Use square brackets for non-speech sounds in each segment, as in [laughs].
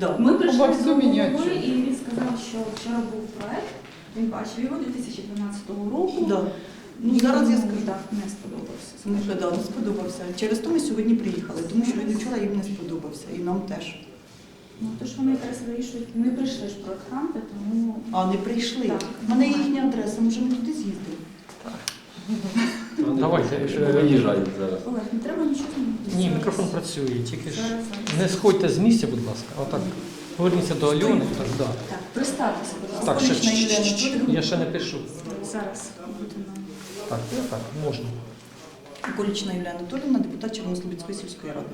Да. Ми прийшли Обо до голови, і він сказав, що вчора був проект, він бачив його 2012 року. Да. Ну, зараз я йому, скажу. Так, не сподобався. Ну, да, не сподобався. Через то ми сьогодні приїхали, тому що він вчора їм не сподобався, і нам теж. Ну, то ж вони якраз вирішують, не прийшли ж проектанти, тому А не прийшли. Так. У мене їхня адреса, може ми туди з'їздимо. [laughs] Давайте, Якщо е, виїжджають зараз. Олег, не треба нічого. Ні, мікрофон працює, тільки ж не сходьте з місця, будь ласка. Отак. Поверніться до Альони. Так, да. Так, представтеся, будь ласка. так ще, я ще не пишу. Зараз будемо. Так, так, можна. Колічна Юлія Анатоліївна, депутат Червонослобідської сільської ради.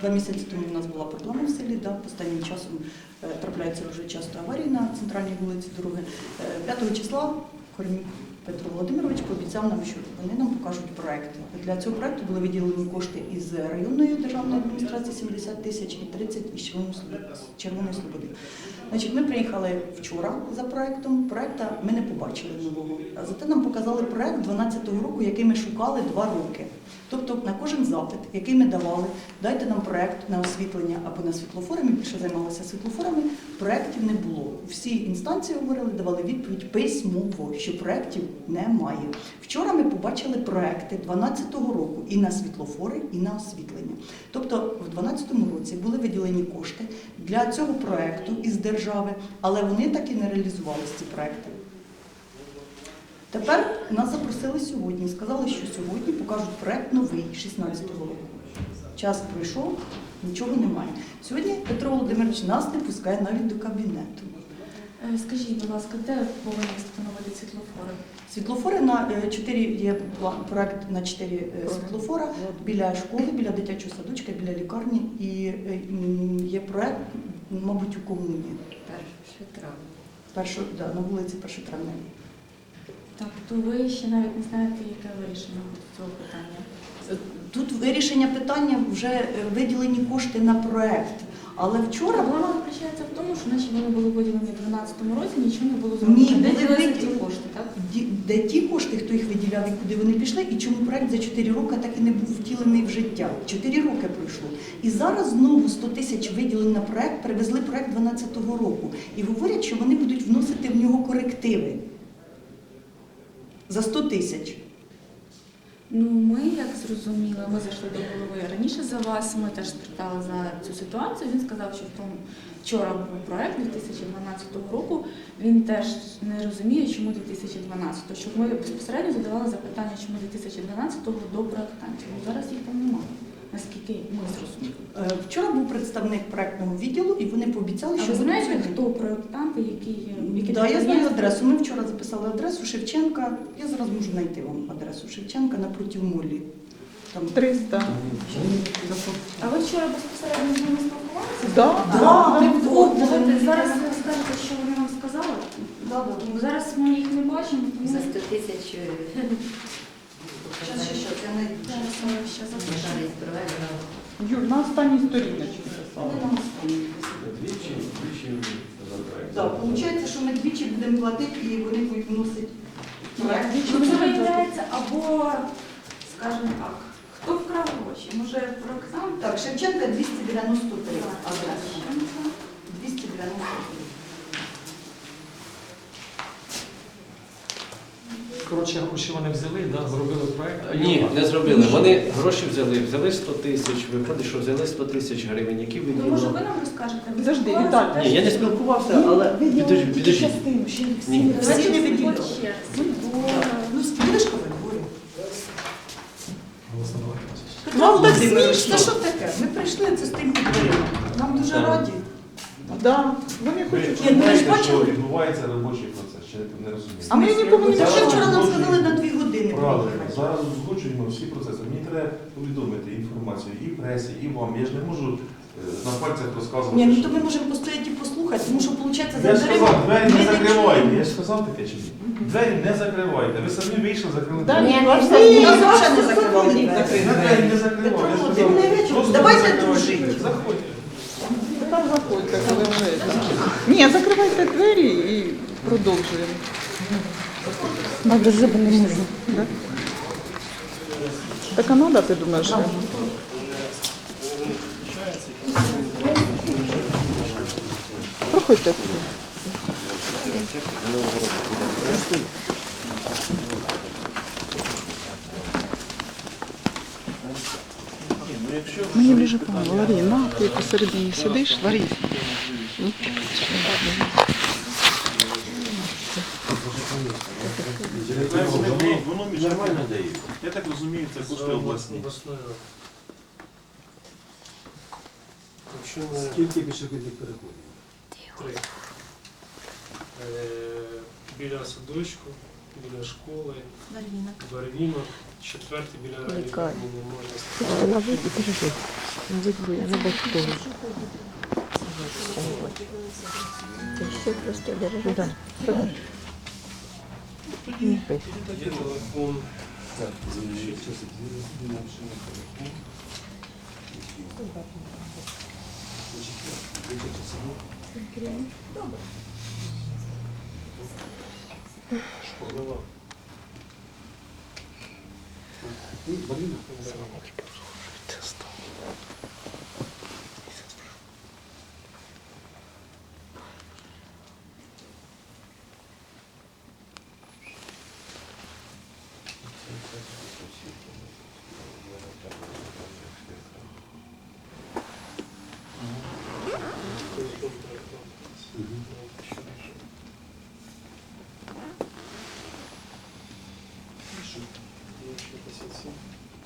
Два місяці тому у нас була проблема в селі, да, останнім часом е, трапляються дуже часто аварії на центральній вулиці дороги. Е, 5 числа Хормюк Петро Володимирович пообіцяв нам, що вони нам покажуть проекти. Для цього проекту були виділені кошти із районної державної адміністрації 70 тисяч і 30 із Червоної Слободи-. Значить, ми приїхали вчора за проектом. Проекта ми не побачили нового. Зате нам показали проект 12-го року, який ми шукали два роки. Тобто на кожен запит, який ми давали, дайте нам проект на освітлення або на світлофори. Ми більше займалися світлофорами. Проєктів не було. Всі інстанції говорили, давали відповідь письмово, що проєктів немає. Вчора ми побачили проекти 12-го року і на світлофори, і на освітлення. Тобто в 12-му році були виділені кошти для цього проекту із держави, але вони так і не реалізувалися ці проекти. Тепер нас запросили сьогодні. Сказали, що сьогодні покажуть проект новий 16-го року. Час пройшов, нічого немає. Сьогодні Петро Володимирович нас не пускає навіть до кабінету. Е, Скажіть, будь ласка, де повинні встановити світлофори? Світлофори на 4 є план проект на 4 світлофора біля школи, біля дитячого садочка, біля лікарні і е, є проект, мабуть, у комуні. Першо, да, на вулиці Першотравневій. Так, то ви ще навіть не знаєте, яке вирішення буде цього питання. Тут вирішення питання вже е, виділені кошти на проект. Але вчора Проблема заключається в тому, що наче вони були виділені в 2012 році, нічого не було Ні. Де були ділися ті кошти, так? де ті кошти, хто їх виділяв і куди вони пішли, і чому проект за 4 роки так і не був втілений в життя. 4 роки пройшло. І зараз знову 100 тисяч виділень на проект, привезли проект 12 року. І говорять, що вони будуть вносити в нього корективи за 100 тисяч. Ну, ми, як зрозуміли, ми зайшли до голови раніше за вас, ми теж спитали за цю ситуацію. Він сказав, що в тому вчора був проект 2012 року. Він теж не розуміє, чому 2012, щоб ми безпосередньо задавали запитання, чому 2012 до проектантів. Ну, Зараз їх там немає, наскільки ми зрозуміли. Е, Вчора був представник проектного відділу, і вони пообіцяли, А що ви знаєте, сьогодні- хто проектанти, які, які Да, я знаю адресу. Ми вчора записали адресу Шевченка. Я зараз можу знайти вам адресу Шевченка напроти Молі. Там 300. А ви вчора безпосередньо з ними спілкувалися? Да. Да, ми От, давайте зараз ви скажете, що вони вам сказали. Бо Зараз ми їх не бачимо, тому За 100 тисяч е, [laughs] Знайду. ще запишемо. можливість. Юр, на останній сторіночці писала. Двічі, двічі за. Так, виходить, що ми двічі будемо платити і вони будуть вносити проект. Ну, Це виявляється або, скажімо так, хто вкрав гроші? Може, проектант? Так, Шевченка 293 адреса. 293. Коротше, гроші вони взяли, да, зробили проект. Ні, не зробили. Вони гроші взяли, взяли 100 тисяч, виходить, що взяли 100 тисяч гривень, які То може ви нам розкажете? Ви Подожди, спілкувалися Віталій. теж? Ні, я не спілкувався, але підожди, підожди. Ні. Всі не Давайте виділяли. ще раз. Ну, спілишкове говорю. Вам так смішно. Що таке? Ми прийшли це з тим підтримом. Нам дуже Так. раді. Да. Вони хочуть. Ні, ну, ви ж знаєте, що бачили? відбувається робочий процес, чи не розумієте? А ми нікому не Це ще вчора нам сказали на дві години. Правильно, приїхати. зараз узгоджуємо всі процеси. Мені треба повідомити інформацію і пресі, і вам. Я ж не можу е, на пальцях розказувати. Ні, ну що- то ми можемо постояти і послухати, тому що виходить за Я ж сказав, двері не не закривайте. Я ж сказав таке чи ні? Двері не закривайте. Ви самі вийшли, закрили Да, двері. ні, Ні, ваш ні, ні, Нас взагалі не закривали двері. Я двері не закривав. Я Петро сказав, Володимирович, просто давайте закривайте. дружити. Заходьте. Так заходьте, коли вже. Ні, закривайте двері і продовжуємо. А даже не можу. Да? Так а надо, ти думаєш? Проходьте. Мені ближе помогла. Ларі, на, ти посередині сидиш, Ларі. Нормально дає. Я так розумію, це кошти обласні. Скільки пішохідних переходів? Три. Е, Біля садочку, біля школи, барвінок, четвертий біля не можна Є телефон. Школова.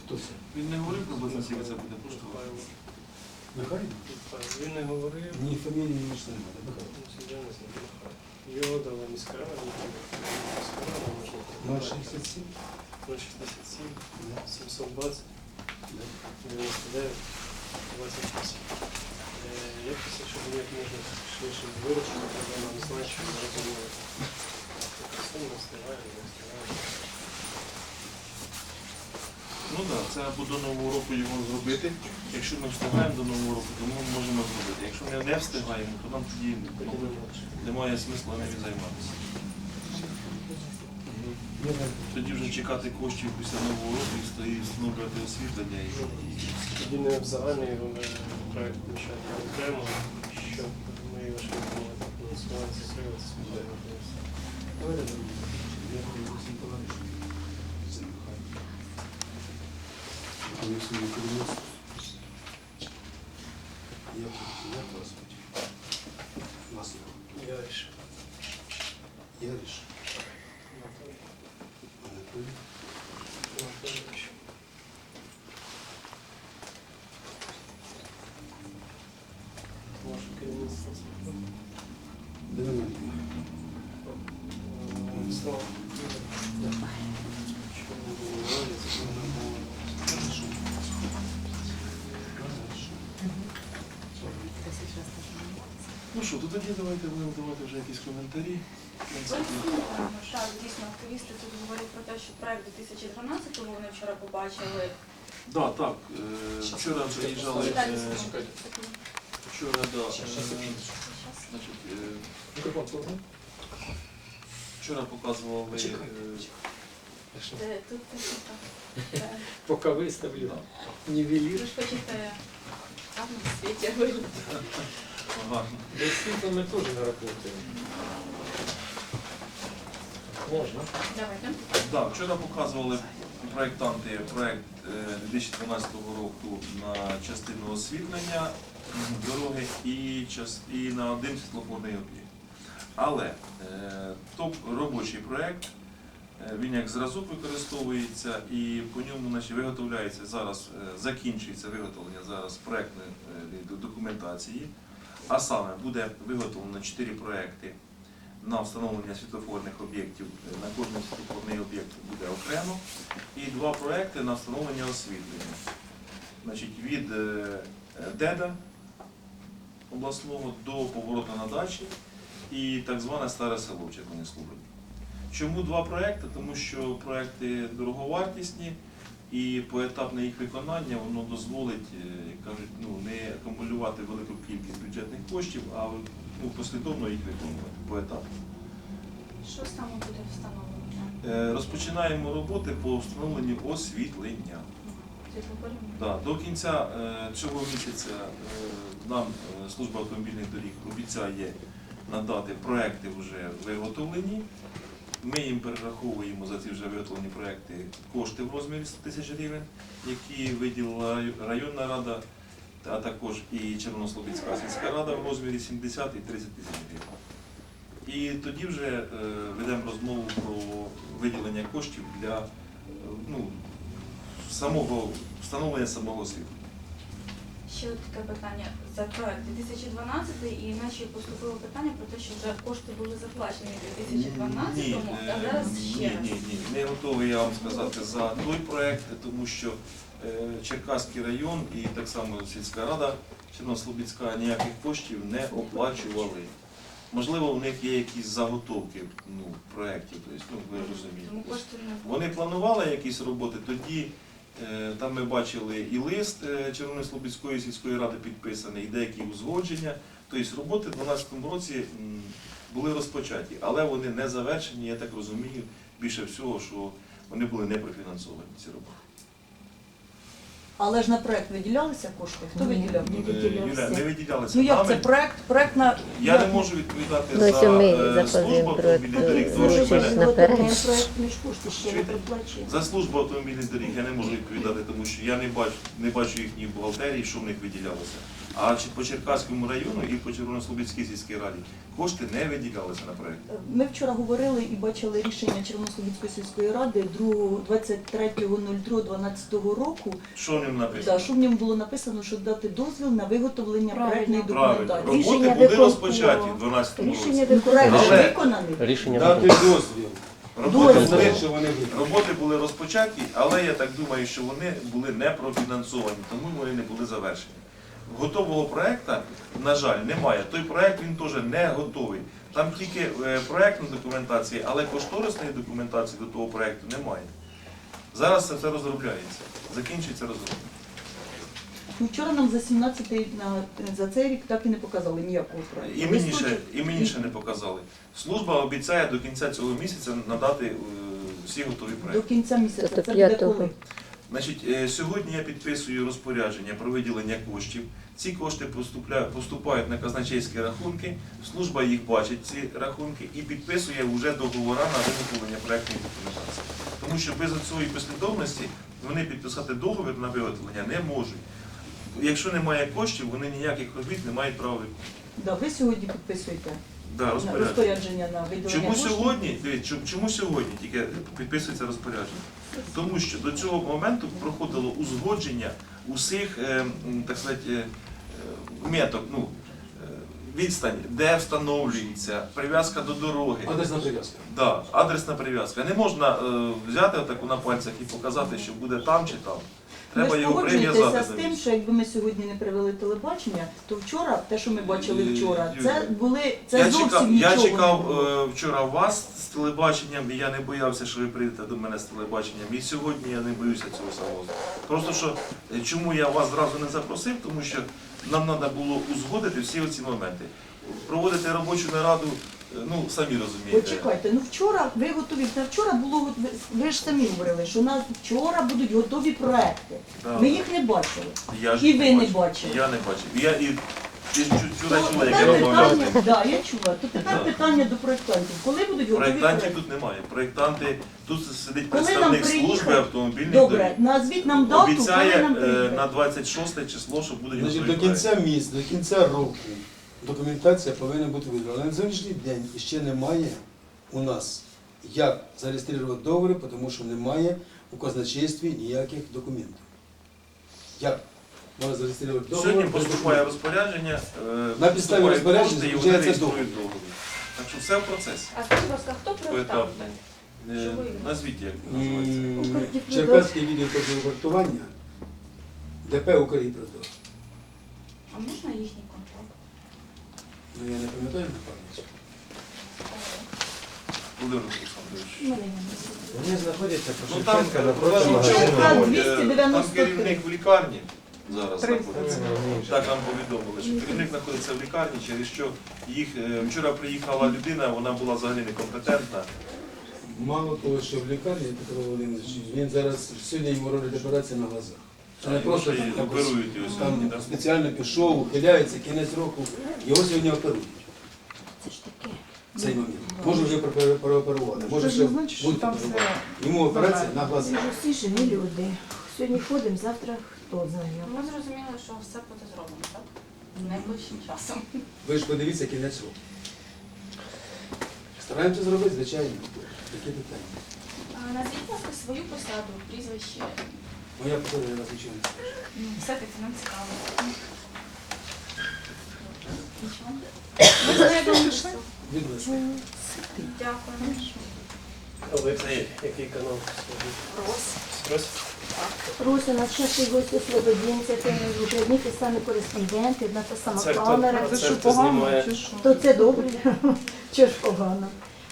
Хто це? Він приблизно, скільки це буде коштувати? Михайло? Він не говорив. Ні, фамілії. Не знаю. Його дала міська рада, міська рада, можна 067? 067, 720, 99, 28. Е, Я просив, щоб як можна швидше вирушити, треба нам знати, що ми розуміємо. Все не встигаємо, не встигаємо. Так, це або до Нового року його зробити. Якщо ми встигаємо до Нового року, то ми можемо зробити. Якщо ми не встигаємо, то нам тоді немає смисла ними займатися. Тоді вже чекати коштів після Нового року і стоїть встановлювати освітлення. І... Тоді не загальний його включати окремо, щоб ми його могли фінансувати, закрили це сподіваємося. Вони собі керівництво. Як, як вас звуть? Вас як? Я рішив. Яриш? Анатолій? Анатолійович. Що, то тоді давайте будемо давати вже якісь коментарі. Так, дійсно, активісти тут говорять про те, що проект 2012-го вони вчора побачили. Да, так, е, вчора приїжджали, е, вчора, да, е, значить, е, вчора показували, е, Е, Тут так. Е, Поки виставлю. Нівелір. Ви ж хочете гарно в світі вигляд. Без світла ми теж не працюємо. Можна. Давайте. Да, вчора показували проєктанти проєкт е, 2012 року на частину освітлення дороги і, час- і на один світлофорний об'єкт. Але е, то робочий проєкт, е, він як зразок використовується і по ньому значить, виготовляється зараз, закінчується виготовлення зараз проєктної документації. А саме буде виготовлено 4 проєкти на встановлення світлофорних об'єктів. Е, На кожен світлофорний об'єкт буде окремо. І два проекти на встановлення освітлення. Значить, від е, ДЕДа обласного до повороту на дачі і так зване старе село в Червоній. Чому два проекти? Тому що проекти дороговартісні і поетапне їх виконання воно дозволить, е, як кажуть, ну, не акумулювати велику кількість бюджетних коштів, а ну, послідовно їх виконувати поетапно. Що саме буде встановлено? Е, Розпочинаємо роботи по встановленню освітлення. Да, до кінця е, цього місяця нам служба автомобільних доріг обіцяє надати проекти вже виготовлені. Ми їм перераховуємо за ці вже виготовлені проекти кошти в розмірі 100 тисяч гривень, які виділила районна рада, а також і Червонослобідська сільська рада в розмірі 70 і 30 тисяч гривень. І тоді вже е, ведемо розмову про виділення коштів для е, ну, самого встановлення самого світу. Ще от таке питання за проект 2012 і наче поступило питання про те, що вже кошти були заплачені в 2012, Ні, а е, зараз ні, ще раз. ні, ні, не готовий я вам сказати за той проект, тому що е, Черкаський район і так само сільська рада Чернослобідська ніяких коштів не оплачували. Можливо, у них є якісь заготовки ну, проєктів, тобто, ну, ви розумієте. Вони планували якісь роботи, тоді там ми бачили і лист е, Червонослобідської сільської ради підписаний, і деякі узгодження. Тобто роботи в 2012 році були розпочаті, але вони не завершені, я так розумію, більше всього, що вони були не профінансовані ці роботи. Але ж на проект виділялися кошти? Хто виділяв? Е, Юля, не виділялися Ну як нами. це проект? Проект на Я не можу відповідати Ну, за ми е, службу про автомобільних доріг, тому що в Вручиш мене наперед. Чуєте? За службу автомобільних доріг я не можу відповідати, тому що я не бачу, не бачу їхньої бухгалтерії, що в них виділялося. А чи по Черкаському району і по Червонослобідській сільській раді кошти не виділялися на проект. Ми вчора говорили і бачили рішення Червонослобідської сільської ради 23.02.12 року. Що в ньому Да, написано? що в ньому було написано, що дати дозвіл на виготовлення проектної Правильно. документації. Роботи Рішення були виконкому. розпочаті в 12 році. Ну, Проект Але- виконаний. Рішення Дати дозвіл. Роботи Дозвіл. були, Що вони будуть. роботи були розпочаті, але я так думаю, що вони були не профінансовані, тому вони не були завершені. Готового проекту, на жаль, немає. Той проект він теж не готовий. Там тільки е, проектна документація, але кошторисної документації до того проекту немає. Зараз це все розробляється. Закінчується розробка. Ну, вчора нам за 17 на за цей рік так і не показали ніякого проекту. І мені, ще, і мені ще не показали. Служба обіцяє до кінця цього місяця надати е, всі готові до кінця місяця. Тобто Це буде коли? Значить, е, сьогодні я підписую розпорядження про виділення коштів. Ці кошти поступають на казначейські рахунки, служба їх бачить, ці рахунки, і підписує вже договори на виготовлення проектної документації. Тому що без цієї послідовності вони підписати договір на виготовлення не можуть. Якщо немає коштів, вони ніяких робіт не мають права виконувати. Да, ви сьогодні підписуєте Да, розпорядження. розпорядження на виділення Чому коштів? сьогодні? Дивіться, чому сьогодні тільки підписується розпорядження? Тому що до цього моменту проходило узгодження усіх, е, так сказати, е, меток, ну, е, відстань, де встановлюється, прив'язка до дороги. Адресна прив'язка. Да, адресна прив'язка. Не можна е, взяти отаку на пальцях і показати, що буде там чи там. Треба ви ж його погоджуєтеся з до тим, що якби ми сьогодні не привели телебачення, то вчора, те, що ми бачили Е, вчора, це були це я зовсім чекав, нічого. я не чекав було. е, вчора вас з телебаченням, і я не боявся, що ви прийдете до мене з телебаченням. І сьогодні я не боюся цього самого. Просто що е, чому я вас зразу не запросив, тому що нам треба було узгодити всі оці моменти. Проводити робочу нараду, ну самі розумієте. Почекайте, ну вчора ви готові. На вчора було ви, ж самі говорили, що у нас вчора будуть готові проекти. Да. Ми їх не бачили. Я ж І ви не бачили. Я не бачив. Я і ти ж чула, чула, як я розмовляв. да, я чула. То тепер Да. питання до проєктантів. Коли будуть готові Проєктантів проекти? тут немає. Проєктанти, тут сидить Коли нам представник приїхати? служби автомобільних Добре, доріг. назвіть нам дату, Обіцяє коли нам е, приїхати. на 26 число, що будуть Значить, готові до проекти. кінця місяця, до кінця року документація повинна бути виділена. На сьогоднішній день ще немає у нас як зареєструвати договори, тому що немає у казначействі ніяких документів. Як можна зареєструвати договір? Сьогодні поступає розпорядження, е, На підставі розпорядження і вони реєструють договір. Так що все в процесі. А скажіть, будь ласка, хто проєктант? Е? Назвіть, як називається. М, Черкаський відділ контрактування ДП «Укргідродор». А можна їхній? Ну я не пам'ятаю на пам'ять. Володимир Олександрович. Вони знаходяться по Ну там Шевченка напроти магазину. 293. Там керівник в лікарні зараз знаходиться. Так нам повідомили, що керівник знаходиться в лікарні, через що їх е, вчора приїхала людина, вона була взагалі некомпетентна. Мало того, що в лікарні Петро Володимирович, він зараз сьогодні йому роблять операцію на глазах. Це не просто якось оперують його сьогодні. там да? спеціально пішов, ухиляється, кінець року, його сьогодні оперують. це ж таке. цей момент. Може вже пере- переоперувати, може ще значить, що бути там переоперувати. все Йому операція на Це глазах. ж усі живі люди. Сьогодні ходимо, завтра хто знає. Ми зрозуміли, що все буде зроблено, так? Найближчим часом. Ви ж подивіться кінець року. Стараємося зробити, звичайно. Такі питання. А, Назвіть, будь ласка, свою посаду, прізвище. Моя я вас нічого не скажу. Ну, Все-таки нам цікаво. Нічого. Ми ласка. Дякую. А ви це який канал? Рос. Рос? Руся, у нас частий гость освободінця, це вже ті самі кореспонденти, одна та сама Це хто? камера. Це що погано, знімає? чи що? То це добре, чого ж погано.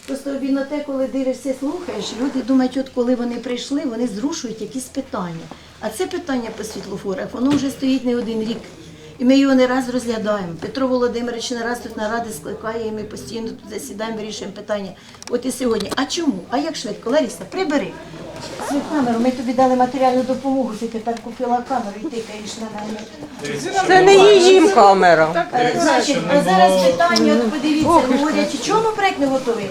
Просто обідно те, коли дивишся, слухаєш, люди думають, от коли вони прийшли, вони зрушують якісь питання. А це питання по світлофорах, воно вже стоїть не один рік. І ми його не раз розглядаємо. Петро Володимирович не раз тут наради скликає, і ми постійно тут засідаємо, вирішуємо питання. От і сьогодні. А чому? А як швидко? Лариса, прибери. Свою камеру, ми тобі дали матеріальну допомогу, ти тепер купила камеру і тикаєш на мене. Це не її камера. Е, Значить, а зараз питання, от подивіться, говорять, чому проект не готовий?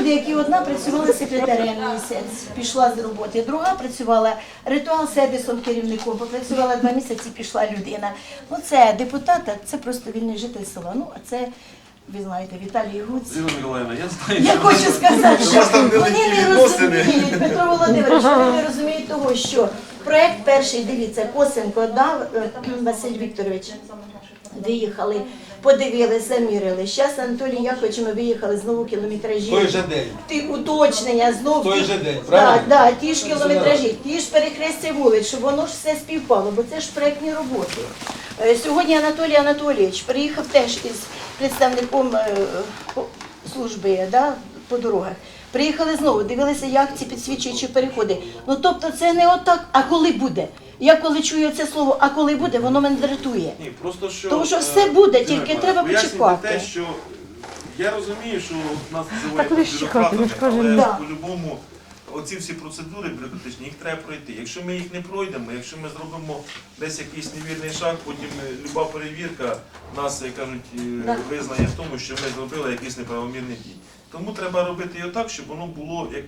Люди, які одна працювала секретарем місяць, пішла з роботи, друга працювала ритуал сервісом керівником, попрацювала два місяці, пішла людина. Ну це депутата, це просто вільний житель села. Ну, а це, ви знаєте, Віталій Гуц. Зіна Миколаївна, я знаю, Я хочу сказати, що вони не розуміють, Петро Володимирович, вони не розуміють того, що проект перший, дивіться, Косенко дав е, Василь Вікторович. Виїхали, подивилися, заміряли. Зараз Анатолій Якович, ми виїхали знову кілометражі. Той же день. Ти уточнення знов. Той же день, Так, правильно? да, ті ж кілометражі, ті ж перехрестя вулиць, щоб воно ж все співпало, бо це ж проектні роботи. Е, Сьогодні Анатолій Анатолійович приїхав теж із представником е, по- служби да, по дорогах. Приїхали знову, дивилися, як ці підсвічуючі переходи. Ну тобто це не отак, а коли буде. Я коли чую це слово, а коли буде, воно мене дратує. Ні, просто що... Тому що е, все буде, тільки треба почекати. те, що я розумію, що нас називають ви ж чекайте, ви ж бюрократами, але Да. по-любому оці всі процедури бюрократичні, їх треба пройти. Якщо ми їх не пройдемо, якщо ми зробимо десь якийсь невірний шаг, потім е, люба перевірка нас, як кажуть, е, Да. визнає в тому, що ми зробили якийсь неправомірний дій. Тому треба робити його так, щоб воно було як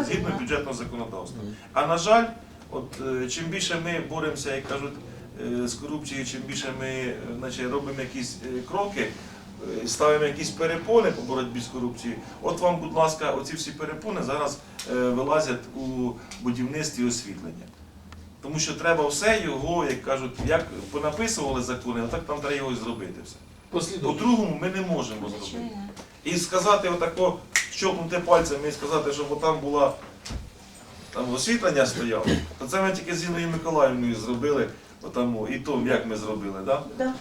е, згідно бюджетного законодавства. А на жаль, от е, чим більше ми боремося, як кажуть, е, з корупцією, чим більше ми е, значить, робимо якісь е, кроки, е, ставимо якісь перепони по боротьбі з корупцією. От вам, будь ласка, оці всі перепони зараз е, вилазять у будівництві освітлення. Тому що треба все його, як кажуть, як понаписували закони, отак там треба його і зробити все. По-другому ми не можемо зробити. І сказати отако, щопнути пальцями і сказати, щоб там була там освітлення стояло, то це ми тільки з Іною Миколаївною зробили, отаму, і то, як ми зробили, да? Да.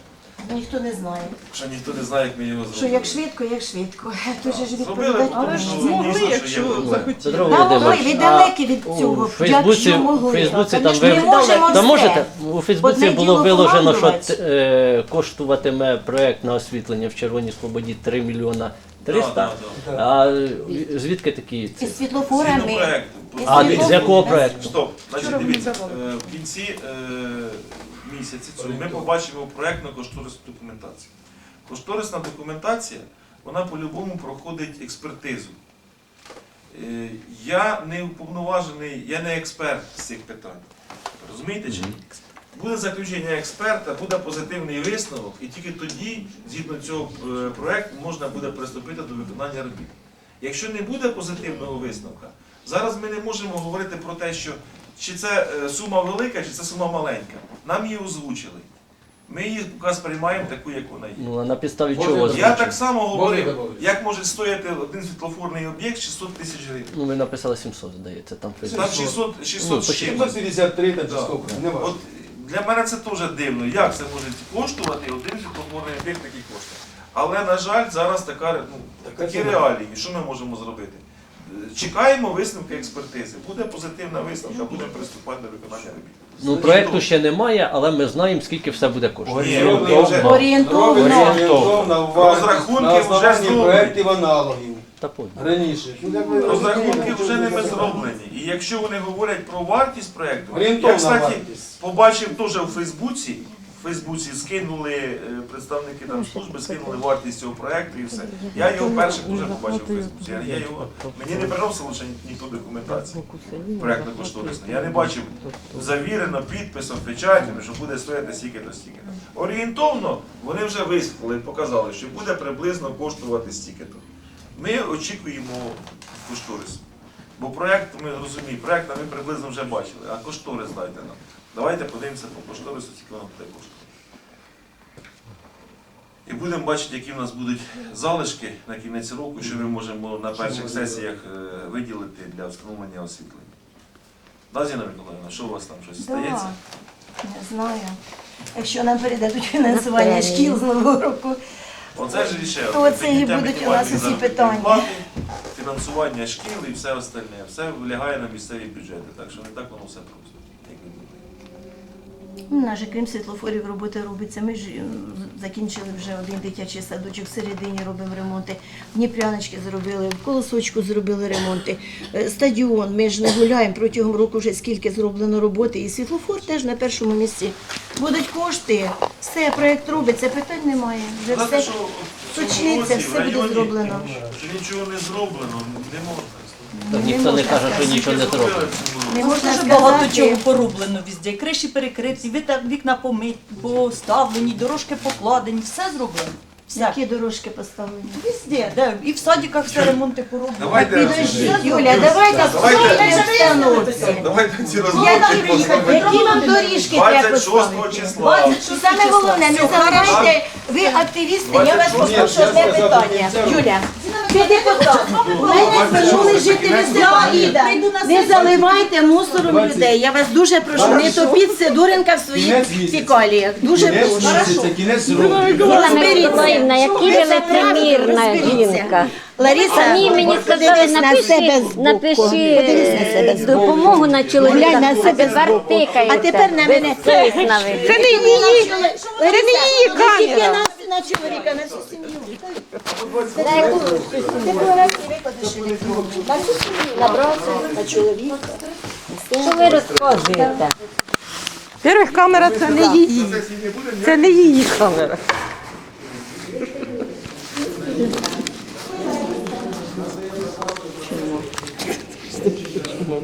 Ніхто не знає. Що ніхто не знає, як ми його зробили. Що як швидко, як швидко. Тут же ж відповідати. Але ж змогли, якщо захотіли. Петро Да, могли, ви а далекі від у цього. Фейсбуці, Якщо могли. у Фейсбуці там не ви можемо Та все. можете у Фейсбуці Одне було діло виложено, що командувати. т- е, коштуватиме проект на освітлення в Червоній Слободі 3 мільйона 300. Да, да, да. А е, звідки такі І ці? з світлофорами. А з якого проекту? Стоп, значить дивіться, е, в кінці е, місяці цього ми побачимо проектну кошторисну документацію. Кошторисна документація, вона по-любому проходить експертизу. Е, Я не уповноважений, я не експерт з цих питань. Розумієте чи ні? Буде заключення експерта, буде позитивний висновок, і тільки тоді, згідно цього е, проекту, можна буде приступити до виконання робіт. Якщо не буде позитивного висновка, зараз ми не можемо говорити про те, що чи це е, сума велика, чи це сума маленька. Нам її озвучили. Ми її поки сприймаємо таку, як вона є. Ну, а на підставі чого? я Я так само говорив, як може стояти один світлофорний об'єкт 600 тисяч гривень. Ну, ви написали 700, здається, там Там Фейсбуці. 600, Ну, 600 з чимось. 753 там чи скільки, не важливо. От для мене це теж дивно, як це може коштувати один світлофорний об'єкт такий коштує. Але, на жаль, зараз така, ну, Така такі реалії. Що ми можемо зробити? Чекаємо висновки експертизи. Буде позитивна висновка, будемо приступати до виконання робіт. Ну, проекту ще немає, але ми знаємо, скільки все буде коштувати. Орієнтовно. Розрахунки на вже основанні зроблені. проєктів аналогів. Та подумай. Раніше. Ну, Розрахунки вже ними зроблені. І якщо вони говорять про вартість проєкту, я, Орієнтовна кстати, вартість. побачив теж у Фейсбуці, в Фейсбуці скинули е, представники там служби, скинули вартість цього проекту і все. Я його першим дуже побачив у Фейсбуці. Я, його, мені не приносило ще ніхто документації проектно кошторисно. Я не бачив завірено підписом, печатями, що буде стояти стільки-то стільки. Орієнтовно вони вже висвітлили, показали, що буде приблизно коштувати стільки-то. Ми очікуємо кошторис. Бо проект, ми розуміємо, проект ми приблизно вже бачили, а кошторис дайте нам. Давайте подивимося по кошторису, скільки воно буде коштувати. І будемо бачити, які в нас будуть залишки на кінець року, що ми можемо на перших сесіях е, виділити для встановлення освітлення. Да, Зіна Миколаївна, що у вас там щось стається? Не знаю. Якщо нам передадуть фінансування шкіл з нового року, Оце ж рішення. То це і будуть у нас усі питання. Фінансування шкіл і все остальне. Все влягає на місцеві бюджети, так що не так воно все просто. Ну, наже, крім світлофорів, робота робиться. Ми ж е, закінчили вже один дитячий садочок, всередині робимо ремонти. Дніпряночки зробили, в Колосочку зробили ремонти. Е, Стадіон, ми ж не гуляємо протягом року вже скільки зроблено роботи. І світлофор теж на першому місці. Будуть кошти, все, проєкт робиться, питань немає. Вже Знаєте, все що в цьому точниться, році в все буде районі, зроблено. Що нічого не зроблено, не можна. Так ніхто не каже, що нічого не зробить. Не можна Дуже багато сказати. чого пороблено візде, Криші перекриті, віта- вікна помиті, поставлені, дорожки покладені, все зроблено. Всяке. Які дорожки поставлені? Везде, де, і в садиках все ремонти пороблені. Давайте, Підождіть, Юля, давайте Давайте. встановці. давайте ці Які розробки вам доріжки треба 26 поставити? числа. І саме головне, не забувайте, ви активісти, я вас попрошу одне питання. Юля, ви депутат. Мене звернули жителі села Іда. Не заливайте мусором людей. Я вас дуже прошу, не топіть Сидоренка в своїх Кінець місяця. Дуже Кінець місяця, кінець року. Микола Миколаївна, які ви лицемірна жінка. Лариса, Самі мені сказали, подивись на себе напиши, збоку. Подивись на себе збоку. допомогу на чоловіка, Глянь на себе збоку. тикаєте. А тепер на мене. Безсовісна ви. Це не її, це не її камера. на, чоловіка, на всю сім'ю. Ти прогресії і відмову. На всю сім'ю, на брата, на чоловіка. Що ви розказуєте? Во-первых, камера це не її. Це не її камера. Чому? Чому?